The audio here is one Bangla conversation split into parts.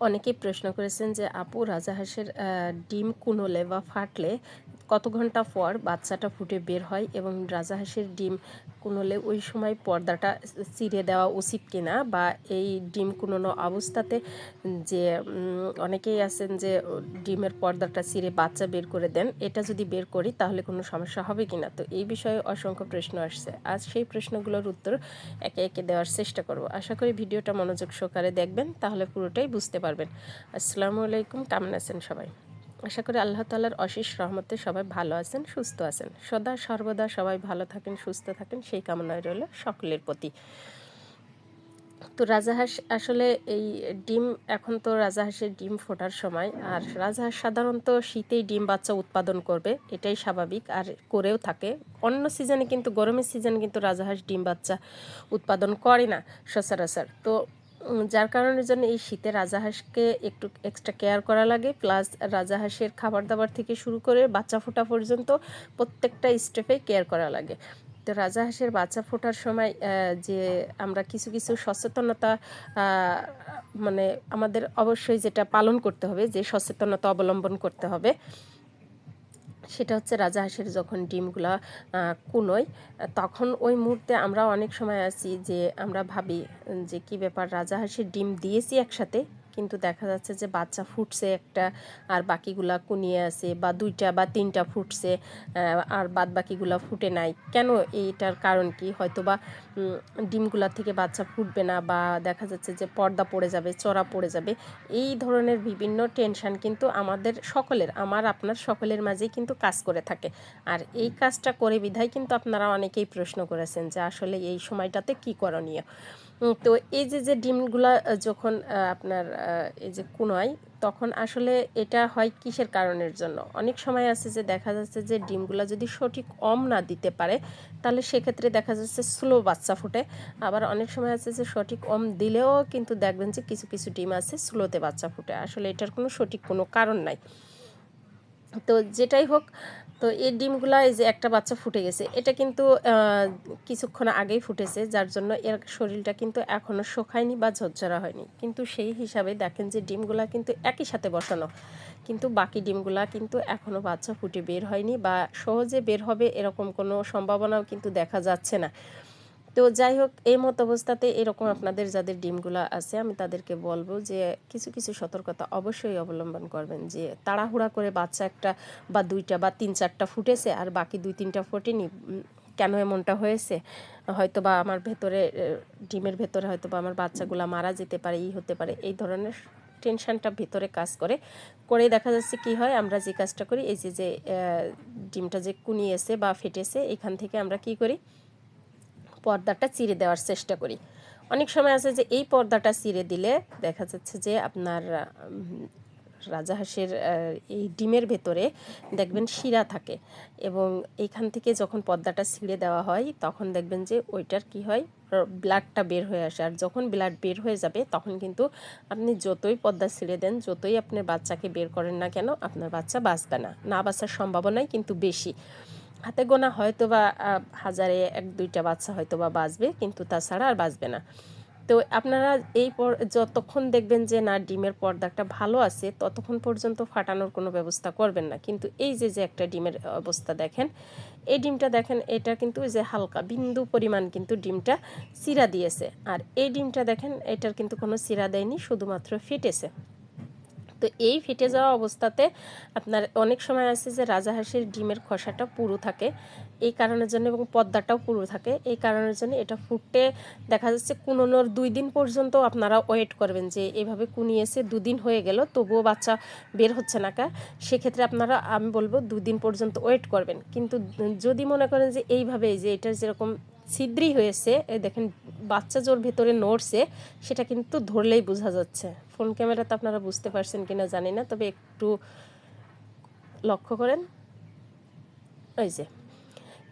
অনেকেই প্রশ্ন করেছেন যে আপু রাজাহাঁসের ডিম কুনোলে বা ফাটলে কত ঘণ্টা পর বাচ্চাটা ফুটে বের হয় এবং রাজাহাঁসের ডিম কুনোলে ওই সময় পর্দাটা চিরে দেওয়া উচিত কিনা বা এই ডিম কুনোনো অবস্থাতে যে অনেকেই আছেন যে, ডিমের পর্দাটা চিরে বাচ্চা বের করে দেন, এটা যদি বের করি তাহলে কোনো সমস্যা হবে কিনা? তো এই বিষয়ে অসংখ্য প্রশ্ন আসছে। আজ সেই প্রশ্নগুলোর উত্তর একে একে দেওয়ার চেষ্টা করব। আশা করি ভিডিওটা মনোযোগ সহকারে দেখবেন, তাহলে পুরোটাই বুঝতে পারবেন। আসসালামু আলাইকুম, কেমন আছেন সবাই? আশা করি আল্লাহ তালার অশেষ রহমতে সবাই ভালো আছেন, সুস্থ আছেন। সদা সর্বদা সবাই ভালো থাকেন, সুস্থ থাকেন, সেই কামনায় রইল সকলের প্রতি। তো রাজাহাঁস আসলে এই ডিম, এখন তো রাজাহাঁসের ডিম ফোটার সময়। আর রাজাহাঁস সাধারণত শীতেই ডিম বাচ্চা উৎপাদন করবে, এটাই স্বাভাবিক। আর করেও থাকে। অন্য সিজনে কিন্তু, গরমের সিজনে কিন্তু রাজাহাঁস ডিম বাচ্চা উৎপাদন করে না সচরাচর। তো যার কারণের জন্য এই শীতে রাজাহাঁসকে একটু এক্সট্রা কেয়ার করা লাগে প্লাস রাজাহাঁসের খাবার দাবার থেকে শুরু করে বাচ্চা ফোটা পর্যন্ত প্রত্যেকটা স্টেপে কেয়ার করা লাগে। তো রাজাহাঁসের বাচ্চা ফোটার সময় যে আমরা কিছু কিছু সচেতনতা মানে আমাদের অবশ্যই যেটা পালন করতে হবে, যে সচেতনতা অবলম্বন করতে হবে। সেটা হচ্ছে রাজা হাঁসের যখন ডিমগুলা কুনোয়, তখন ওই মুহূর্তে আমরা অনেক সময় আছি যে আমরা ভাবি যে কি ব্যাপার, রাজা হাঁসের ডিম দিয়েছি একসাথে কিন্তু দেখা যাচ্ছে যে বাচ্চা ফুটছে একটা আর বাকিগুলা কুনিয়ে আছে বা দুইটা বা তিনটা ফুটছে আর বাদ বাকিগুলা ফুটে নাই। কেন এইটার কারণ কি? হয়তো বা ডিমগুলা থেকে বাচ্চা ফুটবে না বা দেখা যাচ্ছে যে পর্দা পড়ে যাবে, চড়া পড়ে যাবে। এই ধরনের বিভিন্ন টেনশান কিন্তু আমাদের সকলের, আমার, আপনার সকলের মাঝেই কিন্তু কাজ করে থাকে। আর এই কাজটা করে বিধায় কিন্তু আপনারা অনেকেই প্রশ্ন করেছেন যে আসলে এই সময়টাতে কি করণীয়? তো এই যে যে ডিমগুলা যখন আপনার এই যে কুনয়, তখন আসলে এটা হয় কিসের কারণের জন্য? অনেক সময় আছে যে, দেখা যাচ্ছে যে ডিমগুলা যদি সঠিক অম না দিতে পারে, তাহলে সেক্ষেত্রে দেখা যাচ্ছে স্লো বাচ্চা ফুটে। আবার অনেক সময় আছে যে, সঠিক অম দিলেও কিন্তু দেখবেন যে কিছু কিছু ডিম আছে স্লোতে বাচ্চা ফুটে। আসলে এটার কোনো সঠিক কোনো কারণ নাই। তো যেটাই হোক তো এই ডিমগুলো এই যে একটা বাচ্চা ফুটে গেছে, এটা কিন্তু কিছুক্ষণ আগেই ফুটেছে, যার জন্য এর শরীরটা কিন্তু এখনও শোকায়নি বা ঝরঝরা হয়নি। কিন্তু সেই হিসাবে দেখেন যে ডিমগুলা কিন্তু একই সাথে বসানো। কিন্তু বাকি ডিমগুলা কিন্তু এখনও বাচ্চা ফুটে বের হয়নি বা সহজে বের হবে এরকম কোনো সম্ভাবনাও কিন্তু দেখা যাচ্ছে না। তো যাই হোক এই মত অবস্থাতে এরকম আপনাদের যাদের ডিমগুলো আছে, আমি তাদেরকে বলব যে কিছু কিছু সতর্কতা অবশ্যই অবলম্বন করবেন। যে তাড়াহুড়া করে বাচ্চা একটা বা দুইটা বা তিন, চারটা ফুটেছে আর বাকি দুই, তিনটা ফোটেনি কেন এমনটা হয়েছে? হয়তো বা আমার ভেতরে ডিমের ভেতরে হয়তো বা আমার বাচ্চাগুলো মারা যেতে পারে, ই হতে পারে, এই ধরনের টেনশানটা ভিতরে কাজ করে। করে দেখা যাচ্ছে কি হয়, আমরা যে কাজটা করি, এই যে যে ডিমটা যে কুনিয়েছে বা ফেটেছে, এখান থেকে আমরা কি করি? পর্দাটা চিরে দেওয়ার চেষ্টা করি। অনেক সময় আছে যে এই পর্দাটা চিরে দিলে দেখা যাচ্ছে যে আপনার রাজাহাঁসের এই ডিমের ভেতরে দেখবেন শিরা থাকে এবং এইখান থেকে যখন পর্দাটা ছিঁড়ে দেওয়া হয় তখন দেখবেন যে ওইটার কি হয়, ব্লাডটা বের হয়ে আসে। আর যখন ব্লাড বের হয়ে যাবে তখন কিন্তু আপনি যতই পর্দা ছিঁড়ে দেন, যতই আপনার বাচ্চাকে বের করেন না কেন, আপনার বাচ্চা বাঁচবে না। না বাঁচার সম্ভাবনাই কিন্তু বেশি। হাতে গোনা হয়তো বা হাজারে এক, দুইটা বাচ্চা হয়তো বা বাঁচবে, কিন্তু তাছাড়া আর বাঁচবে না। তো আপনারা এই যতক্ষণ দেখবেন যে না, ডিমের পর্দাটা ভালো আছে, ততক্ষণ পর্যন্ত ফাটানোর কোনো ব্যবস্থা করবেন না। কিন্তু এই যে যে একটা ডিমের অবস্থা দেখেন, এই ডিমটা দেখেন, এটা কিন্তু যে হালকা বিন্দু পরিমাণ কিন্তু ডিমটা চিরা দিয়েছে। আর এই ডিমটা দেখেন, এটার কিন্তু কোনো চিরা দেয়নি, শুধুমাত্র ফেটেছে। তো এই ফেটে যাওয়া অবস্থাতে আপনার অনেক সময় আছে যে রাজা রাজাহাঁসের ডিমের খসাটা পুরো থাকে, এই কারণের জন্য এবং পদ্মাটাও পুরো থাকে, এই কারণের জন্য এটা ফুটে দেখা যাচ্ছে কুনোনোর দুই দিন পর্যন্ত আপনারা ওয়েট করবেন যে এভাবে কুনিয়েছে দুদিন হয়ে গেল, তবুও বাচ্চা বের হচ্ছে না কা, সেক্ষেত্রে আপনারা, আমি বলব দুদিন পর্যন্ত ওয়েট করবেন। কিন্তু যদি মনে করেন যে এইভাবে যে এটা যেরকম ছিদ্রি হয়েছে দেখেন বাচ্চা জোর ভেতরে নড়ছে, সেটা কিন্তু ধরলেই বোঝা যাচ্ছে। ফোন ক্যামেরাতে আপনারা বুঝতে পারছেন কিনা জানি না, তবে একটু লক্ষ্য করেন। ওই যে।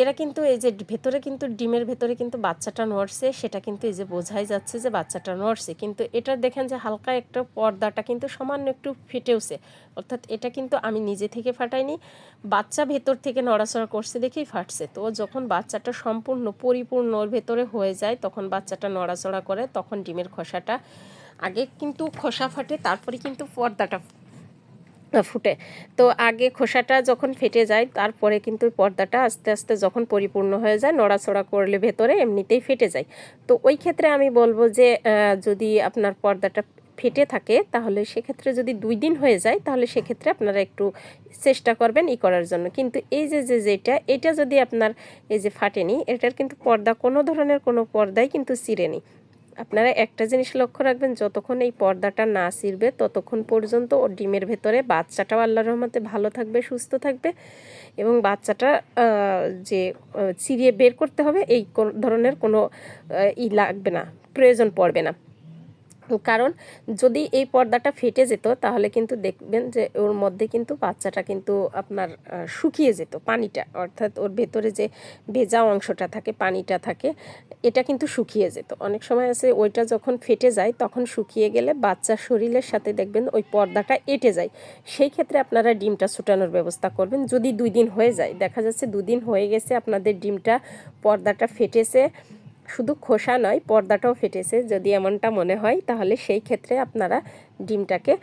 এরা কিন্তু এই যে ভেতরে কিন্তু ডিমের ভেতরে কিন্তু বাচ্চাটা নড়ছে, সেটা কিন্তু এই যে বোঝাই যাচ্ছে যে বাচ্চাটা নড়ছে। কিন্তু এটা দেখেন যে হালকা একটা পর্দাটা কিন্তু সামান্য একটু ফেটেওছে অর্থাৎ এটা কিন্তু আমি নিজে থেকে ফাটাইনি, বাচ্চা ভেতর থেকে নড়াচড়া করছে দেখেই ফাটছে। তো যখন বাচ্চাটা সম্পূর্ণ পরিপূর্ণ ওর ভেতরে হয়ে যায়, তখন বাচ্চাটা নড়াচড়া করে, তখন ডিমের খসাটা আগে কিন্তু খোসা ফাটে, তারপরে কিন্তু পর্দাটা ফুটে। তো আগে খোসাটা যখন ফেটে যায়, তারপরে কিন্তু পর্দাটা আস্তে আস্তে যখন পরিপূর্ণ হয়ে যায়, নড়াচড়া করলে ভেতরে এমনিতেই ফেটে যায়। তো ওই ক্ষেত্রে আমি বলব যে যদি আপনার পর্দাটা ফেটে থাকে, তাহলে সেক্ষেত্রে যদি দুই দিন হয়ে যায়, তাহলে সেক্ষেত্রে আপনারা একটু চেষ্টা করবেন ই করার জন্য। কিন্তু এই যে যে, যেটা, এটা যদি আপনার এই যে ফাটেনি, এটার কিন্তু পর্দা কোনো ধরনের কোনো পর্দাই কিন্তু চিরেনি আপনারা একটা জিনিস লক্ষ্য রাখবেন, যতক্ষণ এই পর্দাটা না ছিঁড়বে, ততক্ষণ পর্যন্ত ও ডিমের ভেতরে বাচ্চাটাও আল্লাহর রহমতে ভালো থাকবে, সুস্থ থাকবে এবং বাচ্চাটা যে চিরিয়ে বের করতে হবে, এই ধরনের কোনো ই লাগবে না, প্রয়োজন পড়বে না। কারণ যদি এই পর্দাটা ফেটে যেত, তাহলে কিন্তু দেখবেন যে ওর মধ্যে কিন্তু বাচ্চাটা কিন্তু আপনার শুকিয়ে যেত পানিটা। অর্থাৎ ওর ভেতরে যে ভেজা অংশটা থাকে, পানিটা থাকে, এটা কিন্তু শুকিয়ে যেত। অনেক সময় আছে ওইটা যখন ফেটে যায়, তখন শুকিয়ে গেলে বাচ্চার শরীরের সাথে দেখবেন ওই পর্দাটা এটে যায়। সেই ক্ষেত্রে আপনারা ডিমটা ছুটানোর ব্যবস্থা করবেন। যদি দুই দিন হয়ে যায়, দেখা যাচ্ছে দুদিন হয়ে গেছে আপনাদের ডিমটা পর্দাটা ফেটেছে শুধু খোসা নয়, পর্দাটাও ফেটেছে। যদি এমনটা মনে হয়, তাহলে সেই ক্ষেত্রে আপনারা ডিমটাকে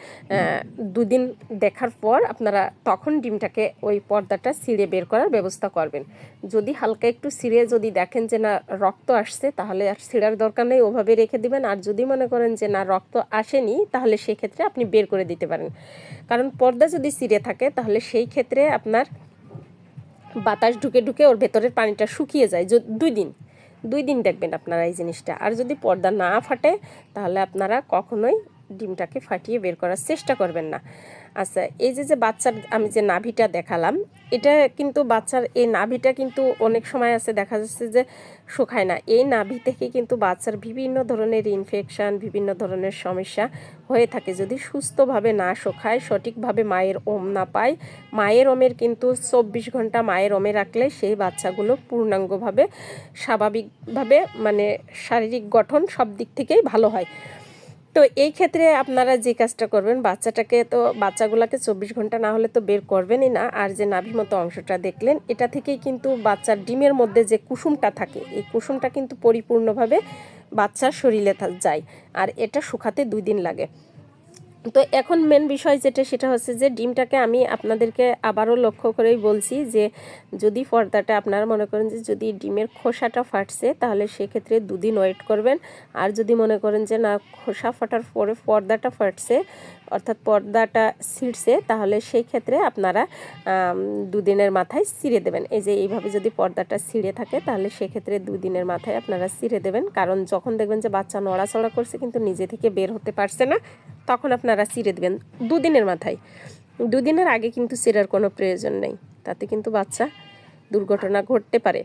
দুদিন দেখার পর আপনারা তখন ডিমটাকে ওই পর্দাটা ছিঁড়ে বের করার ব্যবস্থা করবেন। যদি হালকা একটু ছিঁড়ে যদি দেখেন যে না, রক্ত আসছে, তাহলে আর ছিঁড়ার দরকার নেই, ওভাবে রেখে দিবেন। আর যদি মনে করেন যে না, রক্ত আসেনি, তাহলে সেই ক্ষেত্রে আপনি বের করে দিতে পারেন। কারণ পর্দা যদি ছিঁড়ে থাকে, তাহলে সেই ক্ষেত্রে আপনার বাতাস ঢুকে ঢুকে ওর ভেতরের পানিটা শুকিয়ে যায় দুই দিন। দুই দিন দেখবেন আপনারা এই জিনিসটা। আর যদি পর্দা না ফাটে, তাহলে আপনারা কখনোই ডিমটাকে ফাটিয়ে বের করার চেষ্টা করবেন না। আচ্ছা এই যে যে বাচ্চার আমি যে নাভিটা দেখালাম, এটা কিন্তু বাচ্চার, এই নাভিটা কিন্তু অনেক সময় আছে, দেখা যাচ্ছে যে শুকায় না। এই নাভি থেকে কিন্তু বাচ্চার বিভিন্ন ধরনের ইনফেকশান বিভিন্ন ধরনের সমস্যা হয়ে থাকে। যদি সুস্থভাবে না শোখায় সঠিকভাবে মায়ের ওম না পায়, মায়ের ওমের কিন্তু চব্বিশ ঘণ্টা মায়ের ওমে রাখলে সেই বাচ্চাগুলো পূর্ণাঙ্গভাবে, স্বাভাবিকভাবে মানে শারীরিক গঠন সব দিক থেকেই ভালো হয়। তো এই ক্ষেত্রে আপনারা যে কাজটা করবেন, বাচ্চাটাকে তো, বাচ্চাগুলোকে চব্বিশ ঘণ্টা না হলে তো বের করবেনই না। আর যে নাভি মতো অংশটা দেখলেন, এটা থেকেই কিন্তু বাচ্চার ডিমের মধ্যে যে কুসুমটা থাকে, এই কুসুমটা কিন্তু পরিপূর্ণভাবে বাচ্চার শরীরে যায়। আর এটা শুকাতে দুই দিন লাগে। তো এখন মেন বিষয় যেটা, সেটা হচ্ছে যে ডিমটাকে আমি আপনাদেরকে আবারও লক্ষ্য করেই বলছি যে যদি পর্দাটা আপনারা মনে করেন যে যদি ডিমের খোসাটা ফাটছে, তাহলে সেক্ষেত্রে দুদিন ওয়েট করবেন। আর যদি মনে করেন যে না, খোসা ফাটার পরে পর্দাটা ফাটছে, অর্থাৎ পর্দাটা ছিঁড়ছে, তাহলে সেই ক্ষেত্রে আপনারা দুদিনের মাথায় ছিঁড়ে দেবেন। এই যে এইভাবে যদি পর্দাটা ছিঁড়ে থাকে, তাহলে সেক্ষেত্রে দুদিনের মাথায় আপনারা ছিঁড়ে দেবেন। কারণ যখন দেখবেন যে বাচ্চা নড়াচড়া করছে, কিন্তু নিজে থেকে বের হতে পারছে না। তখন আপনারা ছিঁড়ে দেবেন দুদিনের মাথায়। দুদিনের আগে কিন্তু ছিঁড়ার কোনো প্রয়োজন নেই। তাতে কিন্তু বাচ্চা দুর্ঘটনা ঘটতে পারে।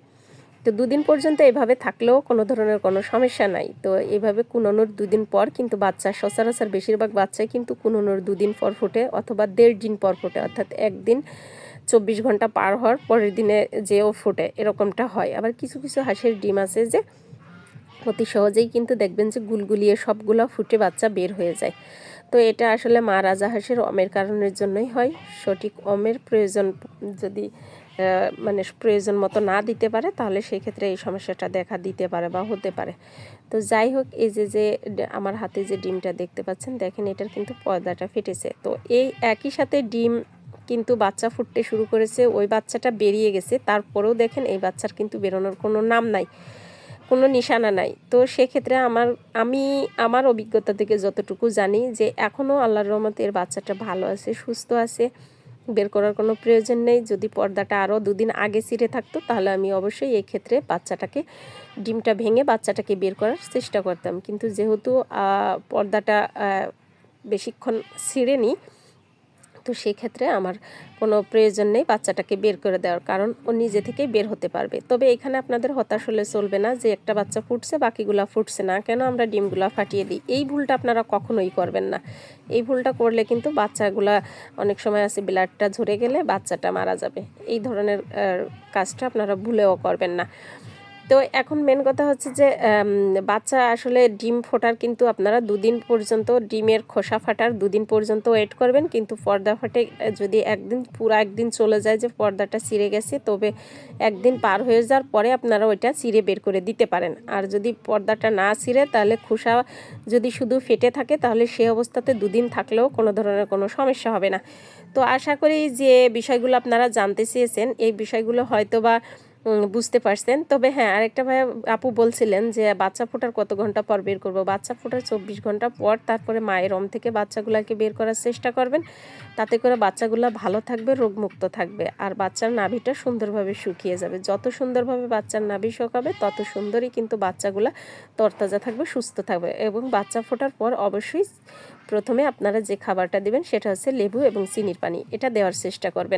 তো দুদিন পর্যন্ত এভাবে থাকলেও কোনো ধরনের কোনো সমস্যা নাই। তো এভাবে কুনোনোর দুদিন পর কিন্তু বাচ্চা, সচরাচর বেশিরভাগ বাচ্চাই কিন্তু কুনোনোর দুদিন পর ফুটে অথবা দেড় দিন পর ফুটে। অর্থাৎ একদিন চব্বিশ ঘণ্টা পার হওয়ার পরের দিনে যেও ফুটে, এরকমটা হয়। আবার কিছু কিছু হাঁসের ডিম আছে যে অতি সহজেই কিন্তু দেখবেন যে গুলগুলিয়ে সবগুলো ফুটে বাচ্চা বের হয়ে যায়। তো এটা আসলে মা রাজা হাঁসের অমের কারণের জন্যই হয়। সঠিক অমের প্রয়োজন যদি মানে প্রয়োজন মতো না দিতে পারে, তাহলে সেই ক্ষেত্রে এই সমস্যাটা দেখা দিতে পারে বা হতে পারে। তো যাই হোক, এই যে যে আমার হাতে যে ডিমটা দেখতে পাচ্ছেন, দেখেন এটার কিন্তু পর্দাটা ফেটেছে। তো এই একই সাথে ডিম কিন্তু বাচ্চা ফুটতে শুরু করেছে, ওই বাচ্চাটা বেরিয়ে গেছে, তারপরেও দেখেন এই বাচ্চার কিন্তু বেরোনোর কোনো নাম নাই। কোনো নিশানা নাই। তো সেক্ষেত্রে আমার, আমি আমার অভিজ্ঞতা থেকে যতটুকু জানি যে এখনও আল্লাহর রহমতের বাচ্চাটা ভালো আছে, সুস্থ আছে, বের করার কোনো প্রয়োজন নেই। যদি পর্দাটা আরও দুদিন আগে ছিঁড়ে থাকতো, তাহলে আমি অবশ্যই এই ক্ষেত্রে বাচ্চাটাকে, ডিমটা ভেঙে বাচ্চাটাকে বের করার চেষ্টা করতাম। কিন্তু যেহেতু পর্দাটা বেশিক্ষণ ছিঁড়ে নিই তো সেক্ষেত্রে আমার কোনো প্রয়োজন নেই বাচ্চাটাকে বের করে দেওয়ার কারণ ও নিজে থেকেই বের হতে পারবে। তবে এখানে আপনাদের হতাশ হলে চলবে না যে একটা বাচ্চা ফুটছে, বাকিগুলা ফুটছে না। কেন আমরা ডিমগুলা ফাটিয়ে দিই? এই ভুলটা আপনারা কখনোই করবেন না। এই ভুলটা করলে কিন্তু বাচ্চাগুলা অনেক সময় আছে ব্লাডটা ঝরে গেলে বাচ্চাটা মারা যাবে। এই ধরনের কাজটা আপনারা ভুলেও করবেন না। তো এখন মেন কথা হচ্ছে যে বাচ্চা আসলে ডিম ফোটার কিন্তু আপনারা দুদিন পর্যন্ত, ডিমের খোসা ফাটার দুদিন পর্যন্ত ওয়েট করবেন। কিন্তু পর্দা ফাটে যদি একদিন, পুরো একদিন চলে যায় যে পর্দাটা ছিঁড়ে গেছে, তবে একদিন পার হয়ে যাওয়ার পরে আপনারা ওইটা ছিঁড়ে বের করে দিতে পারেন। আর যদি পর্দাটা না ছিঁড়ে, তাহলে খোসা যদি শুধু ফেটে থাকে, তাহলে সে অবস্থাতে দুদিন থাকলেও কোনো ধরনের কোনো সমস্যা হবে না। তো আশা করি যে বিষয়গুলো আপনারা জানতে চেয়েছেন, এই বিষয়গুলো হয়তো বা বুঝতে পারছেন। তবে হ্যাঁ আরেকটা ভাই আপু বলছিলেন যে, বাচ্চা ফোটার কত ঘণ্টা পর বের করব? বাচ্চা ফোটার চব্বিশ ঘণ্টা পর তারপরে মায়ের রম থেকে বাচ্চাগুলোকে বের করার চেষ্টা করবেন। তাতে করে বাচ্চাগুলো ভালো থাকবে, রোগমুক্ত থাকবে। আর বাচ্চার নাভিটা সুন্দরভাবে শুকিয়ে যাবে। যত সুন্দরভাবে বাচ্চার নাভি শুকাবে, তত সুন্দরই কিন্তু বাচ্চাগুলো তরতাজা থাকবে, সুস্থ থাকবে। এবং বাচ্চা ফোটার পর অবশ্যই প্রথমে আপনারা যে খাবারটা দিবেন, সেটা হচ্ছে লেবু এবং চিনির পানি। এটা দেওয়ার চেষ্টা করবেন।